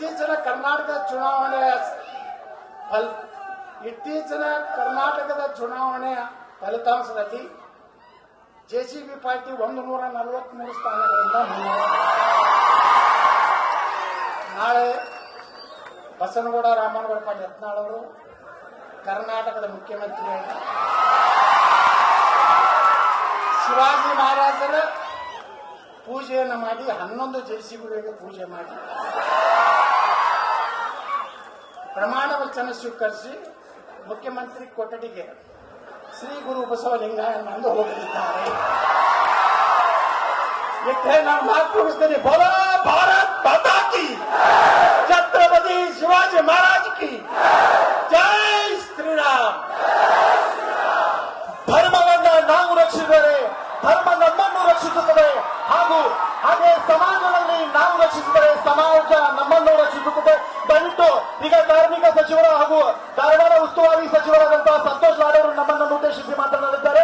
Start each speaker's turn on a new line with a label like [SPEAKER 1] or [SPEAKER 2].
[SPEAKER 1] ಇತ್ತೀಚಿನ ಕರ್ನಾಟಕ ಚುನಾವಣೆಯ ಫಲ ಇತ್ತೀಚಿನ ಕರ್ನಾಟಕದ ಚುನಾವಣೆಯ ಫಲಿತಾಂಶದಲ್ಲಿ ಜೆಸಿಬಿ ಪಾರ್ಟಿ ಒಂದು ನೂರ ನಲವತ್ಮೂರು ಸ್ಥಾನಗಳಿಂದ ನಾಳೆ ಬಸನಗೌಡ, ರಾಮನಗೌಡ, ಪಾಟೀಲ್ ಯತ್ನಾಳ್ ಅವರು ಕರ್ನಾಟಕದ ಮುಖ್ಯಮಂತ್ರಿಯಾಗಿ ಶಿವಾಜಿ ಮಹಾರಾಜರ ಪೂಜೆಯನ್ನು ಮಾಡಿ ಹನ್ನೊಂದು ಜೆಸಿಬಿಗಳಿಗೆ ಪೂಜೆ ಮಾಡಿ. ವಚನ ಸ್ವೀಕರಿಸಿ ಮುಖ್ಯಮಂತ್ರಿ ಕೊಠಡಿಗೆ ಶ್ರೀ ಗುರು ಬಸವಲಿಂಗಯ್ಯನಂದು ಹೋಗಲಿದ್ದಾರೆ. ಇಟ್ಟರೆ ನಾನು ಮಾತು ಮುಗಿಸ್ತೇನೆ. ಬೋಲೋ ಭಾರತ್ ಮಾತಾ ಕಿ ಛತ್ರಪತಿ ಶಿವಾಜಿ ಮಹಾರಾಜ್ ಕಿ ಜೈ! ಶ್ರೀರಾಮ್!
[SPEAKER 2] ಧರ್ಮವನ್ನ ನಾವು ರಕ್ಷಿಸಿದರೆ ಧರ್ಮ ನಮ್ಮನ್ನು ರಕ್ಷಿಸುತ್ತದೆ ಹಾಗೂ ಹಾಗೆ ಸಮಾಜದಲ್ಲಿ ನಾವು ರಕ್ಷಿಸಿದರೆ ಸಮಾಜ ಈಗ ಕಾರ್ಮಿಕ ಸಚಿವರ ಹಾಗೂ ಧಾರವಾಡ ಉಸ್ತುವಾರಿ ಸಚಿವರಾದಂತಹ ಸಂತೋಷ್ ಲಾಡೆ ಅವರು ನಮ್ಮನ್ನು ಉದ್ದೇಶಿಸಿ ಮಾತನಾಡಿದ್ದಾರೆ.